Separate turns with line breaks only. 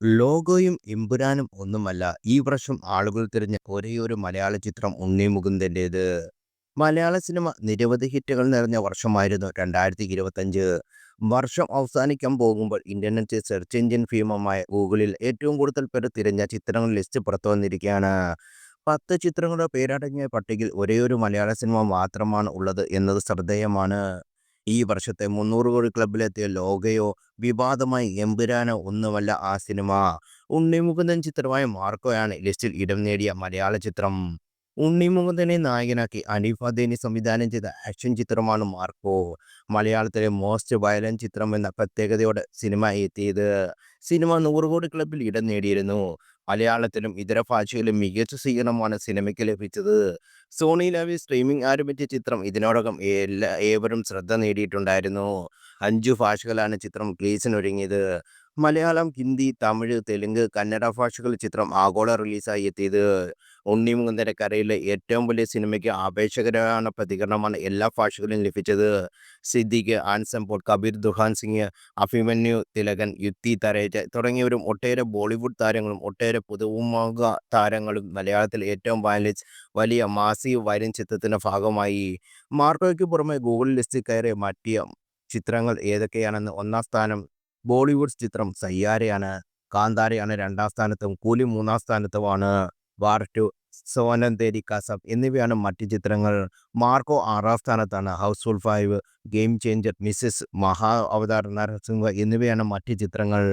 ലോഗോയും എമ്പുരാനും ഒന്നുമല്ല ഈ വർഷം ആളുകൾ തിരഞ്ഞ ഒരേയൊരു മലയാള ചിത്രം ഉണ്ണി മുകുന്ദന്റേത്. മലയാള സിനിമ നിരവധി ഹിറ്റുകൾ നിറഞ്ഞ വർഷമായിരുന്നു രണ്ടായിരത്തി ഇരുപത്തഞ്ച്. വർഷം അവസാനിക്കാൻ പോകുമ്പോൾ ഇന്റർനെറ്റ് സെർച്ച് എഞ്ചിൻ ഫീമമായ ഗൂഗിളിൽ ഏറ്റവും കൂടുതൽ പേർ തിരഞ്ഞ ചിത്രങ്ങൾ ലിസ്റ്റ് പുറത്തു വന്നിരിക്കുകയാണ് പത്ത് ചിത്രങ്ങളുടെ പേരടങ്ങിയ പട്ടികയിൽ ഒരേയൊരു മലയാള സിനിമ മാത്രമാണ് ഉള്ളത് എന്നത് ശ്രദ്ധേയമാണ്. ഈ വർഷത്തെ മുന്നൂറ് കോടി ക്ലബിലെത്തിയ ലോകയോ വിവാദമായി എമ്പുരാനോ ഒന്നുമല്ല ആ സിനിമ. ഉണ്ണി മുകുന്ദൻ ചിത്രമായ മാർക്കോയാണ് ലിസ്റ്റിൽ ഇടം നേടിയ മലയാള ചിത്രം. ഉണ്ണി മുകുന്ദനെ നായകനാക്കി അനീഫ ദേനി സംവിധാനം ചെയ്ത ആക്ഷൻ ചിത്രമാണ് മാർക്കോ. മലയാളത്തിലെ മോസ്റ്റ് വയലന്റ് ചിത്രം എന്ന പ്രത്യേകതയോടെ സിനിമ എത്തിയത്. സിനിമ നൂറ് കോടി ക്ലബ്ബിൽ ഇടം നേടിയിരുന്നു. മലയാളത്തിലും ഇതര ഭാഷയിലും മികച്ച സ്വീകരണമാണ് സിനിമയ്ക്ക് ലഭിച്ചത്. സോണി ലവി സ്ട്രീമിംഗ് ആരംഭിച്ച ചിത്രം ഇതിനോടകം എല്ലാ ഏവരും ശ്രദ്ധ നേടിയിട്ടുണ്ടായിരുന്നു. അഞ്ചു ഭാഷകളാണ് ചിത്രം റിലീസിനൊരുങ്ങിയത്. മലയാളം, ഹിന്ദി, തമിഴ്, തെലുങ്ക്, കന്നഡ ഭാഷകൾ ചിത്രം ആഗോള റിലീസായി എത്തിയത്. ഉണ്ണി മുകുന്ദന്റെ കരയിലെ ഏറ്റവും വലിയ സിനിമയ്ക്ക് ആപേക്ഷകരമായ പ്രതികരണമാണ് എല്ലാ ഭാഷകളിലും ലഭിച്ചത്. സിദ്ദിഖ്, ആൻസംപോൾ കബീർ ദുഹാൻ സിംഗ്, അഭിമന്യു തിലകൻ, യുക്തി തരേജ തുടങ്ങിയവരും ഒട്ടേറെ ബോളിവുഡ് താരങ്ങളും ഒട്ടേറെ പുതുമുഖ താരങ്ങളും മലയാളത്തിൽ ഏറ്റവും വയലൻസ് വലിയ മാസി വയലൻസ് ചിത്രത്തിന്റെ ഭാഗമായി. മാർക്കോയ്ക്ക് പുറമെ ഗൂഗിൾ ലിസ്റ്റിൽ കയറി മാറ്റിയ ചിത്രങ്ങൾ ഏതൊക്കെയാണെന്ന് ഒന്നാം സ്ഥാനം ബോളിവുഡ് ചിത്രം സയ്യാരയാണ്. കാന്താരയാണ് രണ്ടാം സ്ഥാനത്തും കൂലി മൂന്നാം സ്ഥാനത്തുമാണ്. വാർ ടു, സോനം തേരി എന്നിവയാണ് മറ്റ് ചിത്രങ്ങൾ. മാർക്കോ ആറാം സ്ഥാനത്താണ്. Housefull five, Game Changer, Mrs Maha Avatar Narasimha എന്നിവയാണ് മറ്റ് ചിത്രങ്ങൾ.